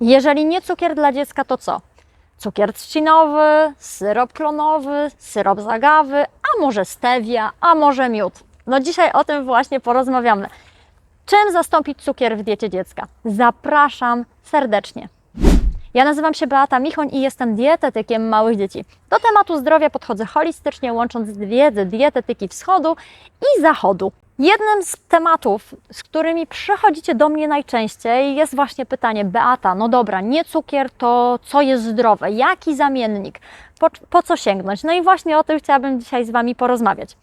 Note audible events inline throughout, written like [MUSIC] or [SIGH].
Jeżeli nie cukier dla dziecka, to co? Cukier trzcinowy, syrop klonowy, syrop z agawy, a może stevia, a może miód. No dzisiaj o tym właśnie porozmawiamy. Czym zastąpić cukier w diecie dziecka? Zapraszam serdecznie. Ja nazywam się Beata Michoń i jestem dietetykiem małych dzieci. Do tematu zdrowia podchodzę holistycznie, łącząc wiedzę dietetyki wschodu i zachodu. Jednym z tematów, z którymi przychodzicie do mnie najczęściej, jest właśnie pytanie: Beata, no dobra, nie cukier, to co jest zdrowe? Jaki zamiennik? Po, po co sięgnąć? No i właśnie o tym chciałabym dzisiaj z Wami porozmawiać.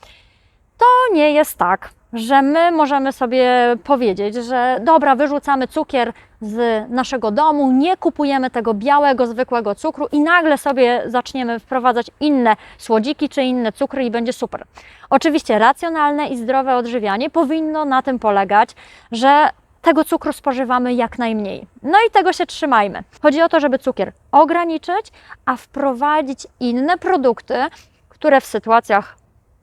To nie jest tak, że my możemy sobie powiedzieć, że dobra, wyrzucamy cukier z naszego domu, nie kupujemy tego białego, zwykłego cukru i nagle sobie zaczniemy wprowadzać inne słodziki czy inne cukry i będzie super. Oczywiście racjonalne i zdrowe odżywianie powinno na tym polegać, że tego cukru spożywamy jak najmniej. No i tego się trzymajmy. Chodzi o to, żeby cukier ograniczyć, a wprowadzić inne produkty, które w sytuacjach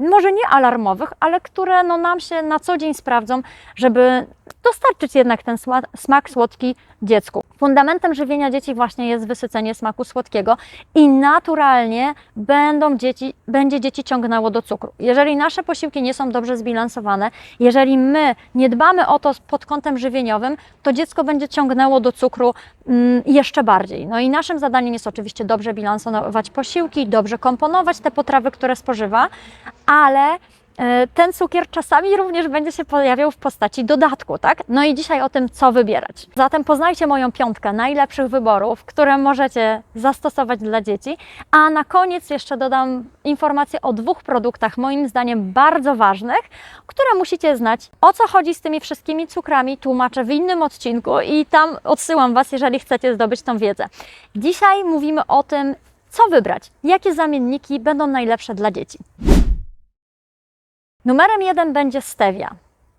może nie alarmowych, ale które no, nam się na co dzień sprawdzą, żeby dostarczyć jednak ten sma- smak słodki dziecku. Fundamentem żywienia dzieci właśnie jest wysycenie smaku słodkiego i naturalnie będą dzieci, będzie dzieci ciągnęło do cukru. Jeżeli nasze posiłki nie są dobrze zbilansowane, jeżeli my nie dbamy o to pod kątem żywieniowym, to dziecko będzie ciągnęło do cukru mm, jeszcze bardziej. No i naszym zadaniem jest oczywiście dobrze bilansować posiłki, dobrze komponować te potrawy, które spożywa, ale ten cukier czasami również będzie się pojawiał w postaci dodatku, tak? No i dzisiaj o tym, co wybierać. Zatem poznajcie moją piątkę najlepszych wyborów, które możecie zastosować dla dzieci, a na koniec jeszcze dodam informację o dwóch produktach, moim zdaniem bardzo ważnych, które musicie znać. O co chodzi z tymi wszystkimi cukrami, tłumaczę w innym odcinku i tam odsyłam Was, jeżeli chcecie zdobyć tą wiedzę. Dzisiaj mówimy o tym, co wybrać, jakie zamienniki będą najlepsze dla dzieci. Numerem jeden będzie stevia.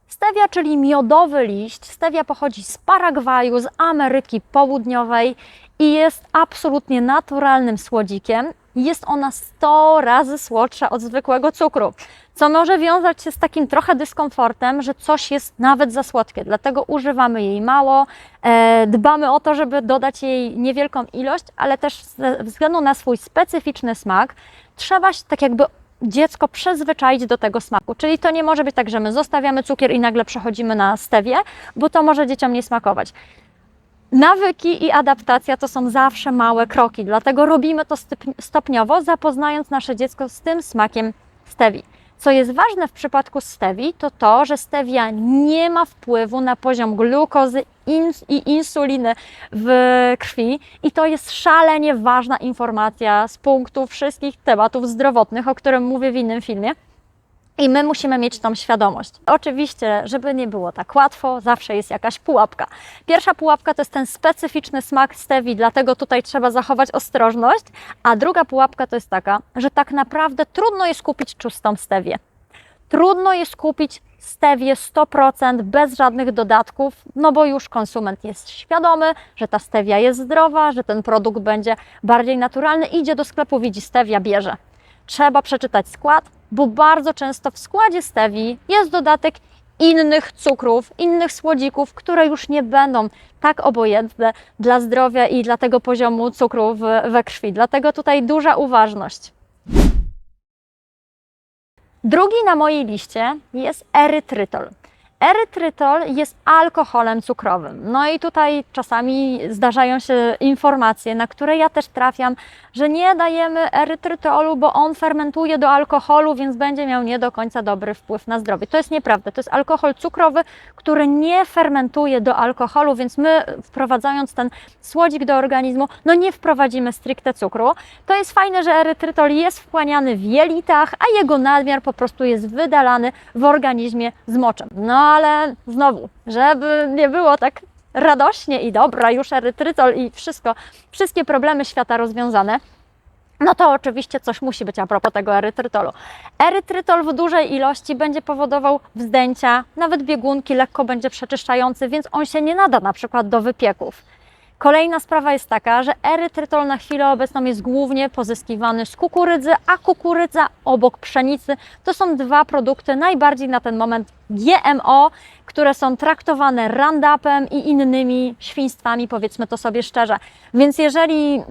Stevia, czyli miodowy liść. Stevia pochodzi z Paragwaju, z Ameryki Południowej i jest absolutnie naturalnym słodzikiem. Jest ona 100 razy słodsza od zwykłego cukru, co może wiązać się z takim trochę dyskomfortem, że coś jest nawet za słodkie. Dlatego używamy jej mało, e, dbamy o to, żeby dodać jej niewielką ilość, ale też ze względu na swój specyficzny smak, trzeba się tak jakby dziecko przyzwyczaić do tego smaku. Czyli to nie może być tak, że my zostawiamy cukier i nagle przechodzimy na stewię, bo to może dzieciom nie smakować. Nawyki i adaptacja to są zawsze małe kroki, dlatego robimy to stopniowo, zapoznając nasze dziecko z tym smakiem stevii. Co jest ważne w przypadku stevii, to to, że stevia nie ma wpływu na poziom glukozy i insuliny w krwi i to jest szalenie ważna informacja z punktu wszystkich tematów zdrowotnych, o którym mówię w innym filmie. I my musimy mieć tą świadomość. Oczywiście, żeby nie było tak łatwo, zawsze jest jakaś pułapka. Pierwsza pułapka to jest ten specyficzny smak stevii, dlatego tutaj trzeba zachować ostrożność. A druga pułapka to jest taka, że tak naprawdę trudno jest kupić czystą stewię. Trudno jest kupić stewię 100% bez żadnych dodatków, no bo już konsument jest świadomy, że ta stewia jest zdrowa, że ten produkt będzie bardziej naturalny, idzie do sklepu, widzi stewia, bierze. Trzeba przeczytać skład, bo bardzo często w składzie stevii jest dodatek innych cukrów, innych słodzików, które już nie będą tak obojętne dla zdrowia i dla tego poziomu cukru we krwi. Dlatego tutaj duża uważność. Drugi na mojej liście jest erytrytol. Erytrytol jest alkoholem cukrowym. No i tutaj czasami zdarzają się informacje, na które ja też trafiam, że nie dajemy erytrytolu, bo on fermentuje do alkoholu, więc będzie miał nie do końca dobry wpływ na zdrowie. To jest nieprawda. To jest alkohol cukrowy, który nie fermentuje do alkoholu, więc my wprowadzając ten słodzik do organizmu, no nie wprowadzimy stricte cukru. To jest fajne, że erytrytol jest wchłaniany w jelitach, a jego nadmiar po prostu jest wydalany w organizmie z moczem. No ale znowu, żeby nie było tak radośnie i dobra, już erytrytol i wszystko, wszystkie problemy świata rozwiązane, no to oczywiście coś musi być a propos tego erytrytolu. Erytrytol w dużej ilości będzie powodował wzdęcia, nawet biegunki lekko będzie przeczyszczający, więc on się nie nada na przykład do wypieków. Kolejna sprawa jest taka, że erytrytol na chwilę obecną jest głównie pozyskiwany z kukurydzy, a kukurydza obok pszenicy to są dwa produkty najbardziej na ten moment GMO, które są traktowane Roundupem i innymi świństwami, powiedzmy to sobie szczerze. Więc jeżeli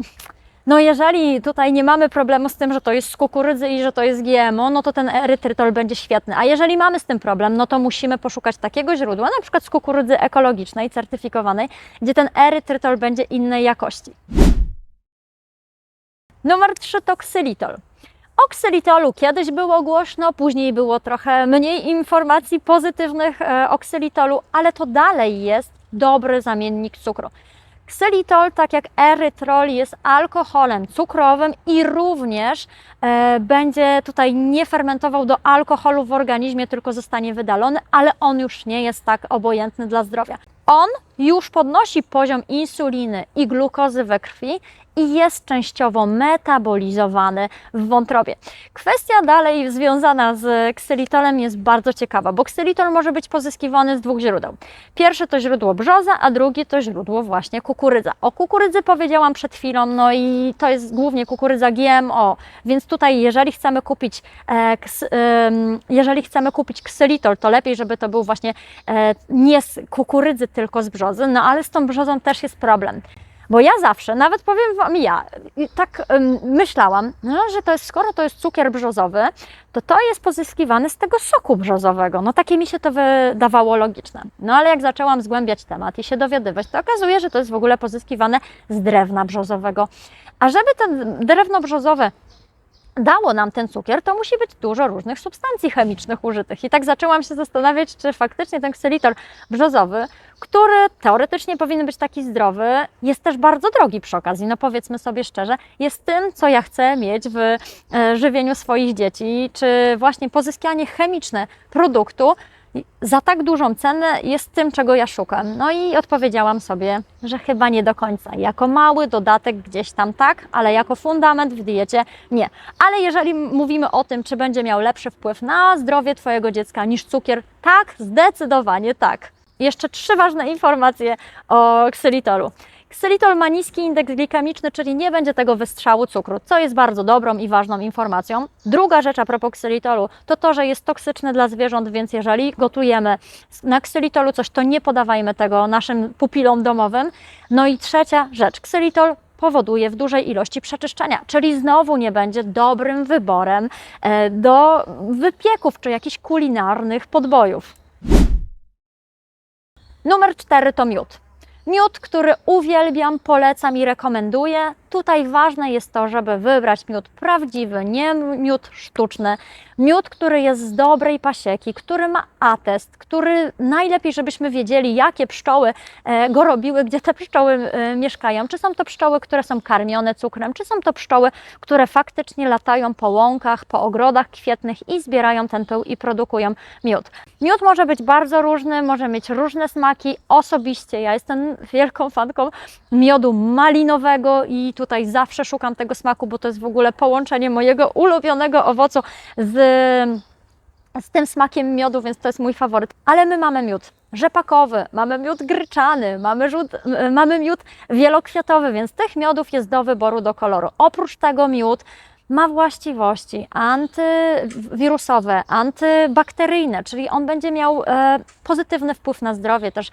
no jeżeli tutaj nie mamy problemu z tym, że to jest z kukurydzy i że to jest GMO, no to ten erytrytol będzie świetny. A jeżeli mamy z tym problem, no to musimy poszukać takiego źródła, na przykład z kukurydzy ekologicznej, certyfikowanej, gdzie ten erytrytol będzie innej jakości. Numer 3 to ksylitol. O ksylitolu kiedyś było głośno, później było trochę mniej informacji pozytywnych e, o ksylitolu, ale to dalej jest dobry zamiennik cukru. Ksylitol, tak jak erytrol, jest alkoholem cukrowym i również e, będzie tutaj nie fermentował do alkoholu w organizmie, tylko zostanie wydalony, ale on już nie jest tak obojętny dla zdrowia. On już podnosi poziom insuliny i glukozy we krwi i jest częściowo metabolizowany w wątrobie. Kwestia dalej związana z ksylitolem jest bardzo ciekawa, bo ksylitol może być pozyskiwany z dwóch źródeł. Pierwsze to źródło brzoza, a drugie to źródło właśnie kukurydza. O kukurydzy powiedziałam przed chwilą, no i to jest głównie kukurydza GMO, więc tutaj jeżeli chcemy kupić, e, ks, jeżeli chcemy kupić ksylitol, to lepiej, żeby to był właśnie e, nie z kukurydzy, tylko z brzozy, no ale z tą brzozą też jest problem. Bo ja zawsze, nawet powiem Wam ja, tak ym, myślałam, no, że to jest, skoro to jest cukier brzozowy, to to jest pozyskiwane z tego soku brzozowego. No takie mi się to wydawało logiczne. No ale jak zaczęłam zgłębiać temat i się dowiadywać, to okazuje, że to jest w ogóle pozyskiwane z drewna brzozowego. A żeby to drewno brzozowe dało nam ten cukier, to musi być dużo różnych substancji chemicznych użytych. I tak zaczęłam się zastanawiać, czy faktycznie ten ksylitol brzozowy, który teoretycznie powinien być taki zdrowy, jest też bardzo drogi przy okazji. No powiedzmy sobie szczerze, jest tym, co ja chcę mieć w e, żywieniu swoich dzieci, czy właśnie pozyskanie chemiczne produktu, za tak dużą cenę jest tym, czego ja szukam. No i odpowiedziałam sobie, że chyba nie do końca. Jako mały dodatek gdzieś tam tak, ale jako fundament w diecie nie. Ale jeżeli mówimy o tym, czy będzie miał lepszy wpływ na zdrowie Twojego dziecka niż cukier, tak, zdecydowanie tak. Jeszcze trzy ważne informacje o ksylitolu. Ksylitol ma niski indeks glikemiczny, czyli nie będzie tego wystrzału cukru, co jest bardzo dobrą i ważną informacją. Druga rzecz a propos ksylitolu to to, że jest toksyczny dla zwierząt, więc jeżeli gotujemy na ksylitolu coś, to nie podawajmy tego naszym pupilom domowym. No i trzecia rzecz, ksylitol powoduje w dużej ilości przeczyszczenia, czyli znowu nie będzie dobrym wyborem e, do wypieków czy jakichś kulinarnych podbojów. Numer cztery to miód. Miód, który uwielbiam, polecam i rekomenduję. Tutaj ważne jest to, żeby wybrać miód prawdziwy, nie miód sztuczny. Miód, który jest z dobrej pasieki, który ma atest, który najlepiej, żebyśmy wiedzieli, jakie pszczoły e, go robiły, gdzie te pszczoły e, mieszkają. Czy są to pszczoły, które są karmione cukrem, czy są to pszczoły, które faktycznie latają po łąkach, po ogrodach kwietnych i zbierają ten pył i produkują miód. Miód może być bardzo różny, może mieć różne smaki. Osobiście ja jestem wielką fanką miodu malinowego i tutaj zawsze szukam tego smaku, bo to jest w ogóle połączenie mojego ulubionego owocu z, z tym smakiem miodu, więc to jest mój faworyt. Ale my mamy miód rzepakowy, mamy miód gryczany, mamy, rzut, mamy miód wielokwiatowy, więc tych miodów jest do wyboru, do koloru. Oprócz tego miód ma właściwości antywirusowe, antybakteryjne, czyli on będzie miał e, pozytywny wpływ na zdrowie, też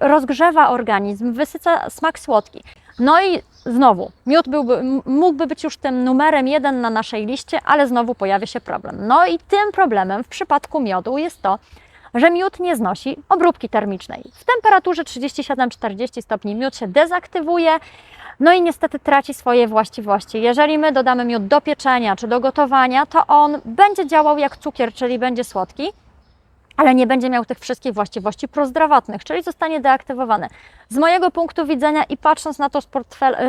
rozgrzewa organizm, wysyca smak słodki. No i znowu, miód byłby, mógłby być już tym numerem jeden na naszej liście, ale znowu pojawia się problem. No i tym problemem w przypadku miodu jest to, że miód nie znosi obróbki termicznej. W temperaturze 37-40 stopni miód się dezaktywuje, no i niestety traci swoje właściwości. Jeżeli my dodamy miód do pieczenia czy do gotowania, to on będzie działał jak cukier, czyli będzie słodki, ale nie będzie miał tych wszystkich właściwości prozdrowotnych, czyli zostanie deaktywowany. Z mojego punktu widzenia i patrząc na to z,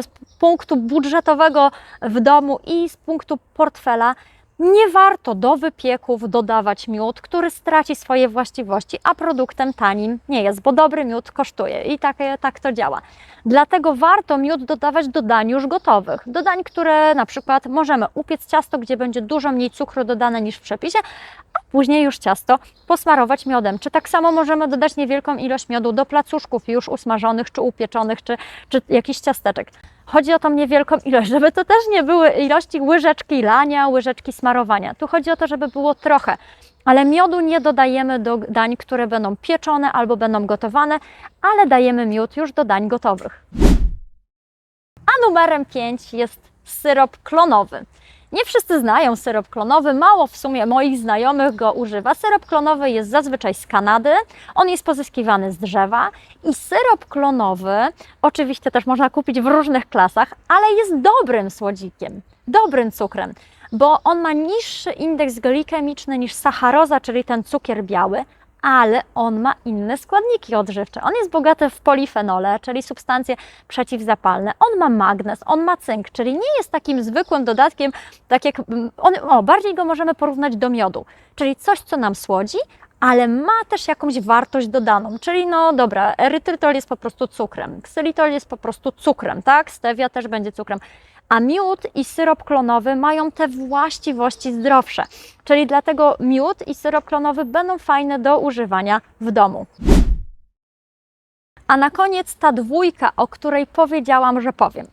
z punktu budżetowego w domu i z punktu portfela, Nie warto do wypieków dodawać miód, który straci swoje właściwości, a produktem tanim nie jest, bo dobry miód kosztuje i tak, tak to działa. Dlatego warto miód dodawać do dań już gotowych. Do dań, które na przykład możemy upiec ciasto, gdzie będzie dużo mniej cukru dodane niż w przepisie, a później już ciasto posmarować miodem. Czy tak samo możemy dodać niewielką ilość miodu do placuszków już usmażonych, czy upieczonych, czy, czy jakichś ciasteczek. Chodzi o tą niewielką ilość, żeby to też nie były ilości łyżeczki lania, łyżeczki smarowania. Tu chodzi o to, żeby było trochę. Ale miodu nie dodajemy do dań, które będą pieczone albo będą gotowane, ale dajemy miód już do dań gotowych. A numerem 5 jest syrop klonowy. Nie wszyscy znają syrop klonowy, mało w sumie moich znajomych go używa. Syrop klonowy jest zazwyczaj z Kanady, on jest pozyskiwany z drzewa i syrop klonowy oczywiście też można kupić w różnych klasach, ale jest dobrym słodzikiem, dobrym cukrem, bo on ma niższy indeks glikemiczny niż sacharoza, czyli ten cukier biały, ale on ma inne składniki odżywcze. On jest bogaty w polifenole, czyli substancje przeciwzapalne. On ma magnez, on ma cynk, czyli nie jest takim zwykłym dodatkiem, tak jak mm, on, o, bardziej go możemy porównać do miodu, czyli coś, co nam słodzi, ale ma też jakąś wartość dodaną, czyli no dobra, erytrytol jest po prostu cukrem, ksylitol jest po prostu cukrem, tak? Stevia też będzie cukrem. A miód i syrop klonowy mają te właściwości zdrowsze, czyli dlatego miód i syrop klonowy będą fajne do używania w domu. A na koniec ta dwójka, o której powiedziałam, że powiem.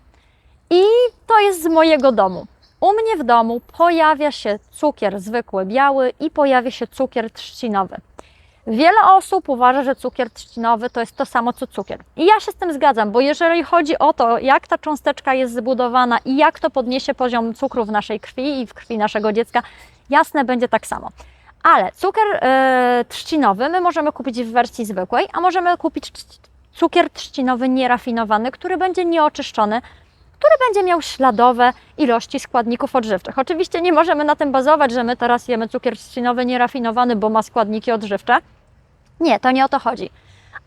I to jest z mojego domu. U mnie w domu pojawia się cukier zwykły biały i pojawia się cukier trzcinowy. Wiele osób uważa, że cukier trzcinowy to jest to samo co cukier. I ja się z tym zgadzam, bo jeżeli chodzi o to, jak ta cząsteczka jest zbudowana i jak to podniesie poziom cukru w naszej krwi i w krwi naszego dziecka, jasne będzie tak samo. Ale cukier yy, trzcinowy my możemy kupić w wersji zwykłej, a możemy kupić cukier trzcinowy nierafinowany, który będzie nieoczyszczony, który będzie miał śladowe ilości składników odżywczych. Oczywiście nie możemy na tym bazować, że my teraz jemy cukier trzcinowy nierafinowany, bo ma składniki odżywcze. Nie, to nie o to chodzi.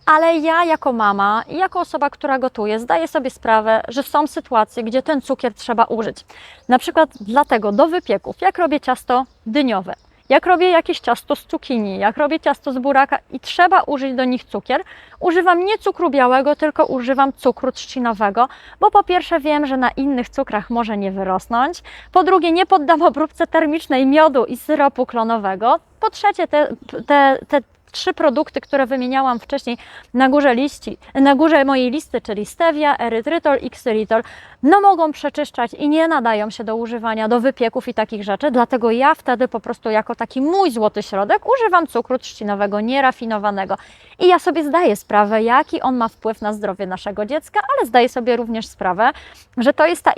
Ale ja jako mama i jako osoba, która gotuje, zdaję sobie sprawę, że są sytuacje, gdzie ten cukier trzeba użyć. Na przykład dlatego do wypieków, jak robię ciasto dyniowe, jak robię jakieś ciasto z cukinii, jak robię ciasto z buraka i trzeba użyć do nich cukier, używam nie cukru białego, tylko używam cukru trzcinowego, bo po pierwsze wiem, że na innych cukrach może nie wyrosnąć, po drugie nie poddam [LAUGHS] obróbce termicznej miodu i syropu klonowego, po trzecie te, te, te trzy produkty, które wymieniałam wcześniej na górze, liści, na górze mojej listy, czyli stevia, erytrytol i ksylitol, no mogą przeczyszczać i nie nadają się do używania do wypieków i takich rzeczy, dlatego ja wtedy po prostu jako taki mój złoty środek używam cukru trzcinowego, nierafinowanego. I ja sobie zdaję sprawę, jaki on ma wpływ na zdrowie naszego dziecka, ale zdaję sobie również sprawę, że to jest ta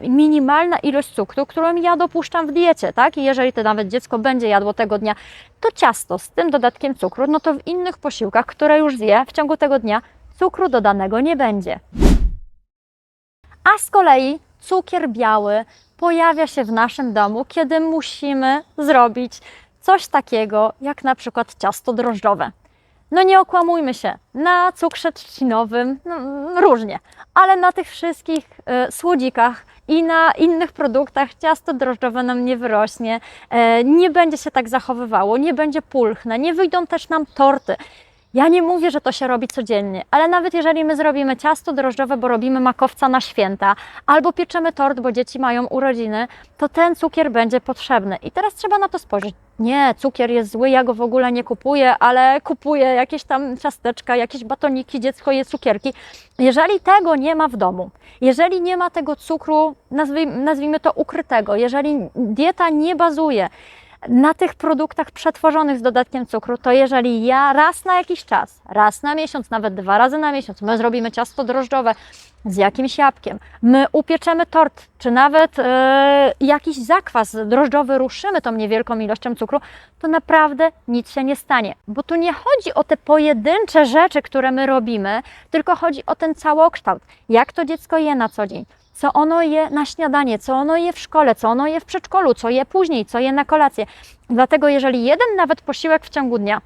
minimalna ilość cukru, którą ja dopuszczam w diecie, tak? I jeżeli to nawet dziecko będzie jadło tego dnia to ciasto z tym dodatkiem cukru, no to w innych posiłkach, które już zje w ciągu tego dnia, cukru dodanego nie będzie. A z kolei cukier biały pojawia się w naszym domu, kiedy musimy zrobić coś takiego jak na przykład ciasto drożdżowe. No nie okłamujmy się, na cukrze trzcinowym no, różnie, ale na tych wszystkich y, słodzikach i na innych produktach ciasto drożdżowe nam nie wyrośnie, y, nie będzie się tak zachowywało, nie będzie pulchne, nie wyjdą też nam torty. Ja nie mówię, że to się robi codziennie, ale nawet jeżeli my zrobimy ciasto drożdżowe, bo robimy makowca na święta, albo pieczemy tort, bo dzieci mają urodziny, to ten cukier będzie potrzebny. I teraz trzeba na to spojrzeć. Nie, cukier jest zły, ja go w ogóle nie kupuję, ale kupuję jakieś tam ciasteczka, jakieś batoniki, dziecko je cukierki. Jeżeli tego nie ma w domu, jeżeli nie ma tego cukru, nazwijmy, to ukrytego, jeżeli dieta nie bazuje na tych produktach przetworzonych z dodatkiem cukru, to jeżeli ja raz na jakiś czas, raz na miesiąc, nawet dwa razy na miesiąc, my zrobimy ciasto drożdżowe z jakimś jabłkiem, my upieczemy tort, czy nawet e, jakiś zakwas drożdżowy ruszymy tą niewielką ilością cukru, to naprawdę nic się nie stanie. Bo tu nie chodzi o te pojedyncze rzeczy, które my robimy, tylko chodzi o ten całokształt. Jak to dziecko je na co dzień? Co ono je na śniadanie, co ono je w szkole, co ono je w przedszkolu, co je później, co je na kolację. Dlatego jeżeli jeden nawet posiłek w ciągu dnia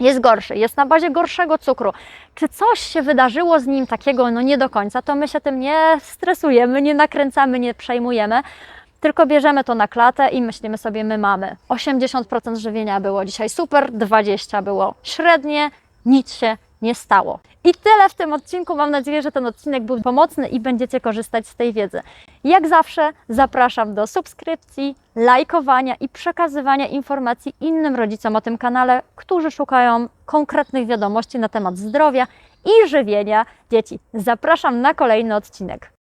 jest gorszy, jest na bazie gorszego cukru, czy coś się wydarzyło z nim takiego, no nie do końca, to my się tym nie stresujemy, nie nakręcamy, nie przejmujemy, tylko bierzemy to na klatę i myślimy sobie, my mamy 80% żywienia było dzisiaj super, 20% było średnie, nic się nie stało. I tyle w tym odcinku. Mam nadzieję, że ten odcinek był pomocny i będziecie korzystać z tej wiedzy. Jak zawsze zapraszam do subskrypcji, lajkowania i przekazywania informacji innym rodzicom o tym kanale, którzy szukają konkretnych wiadomości na temat zdrowia i żywienia dzieci. Zapraszam na kolejny odcinek.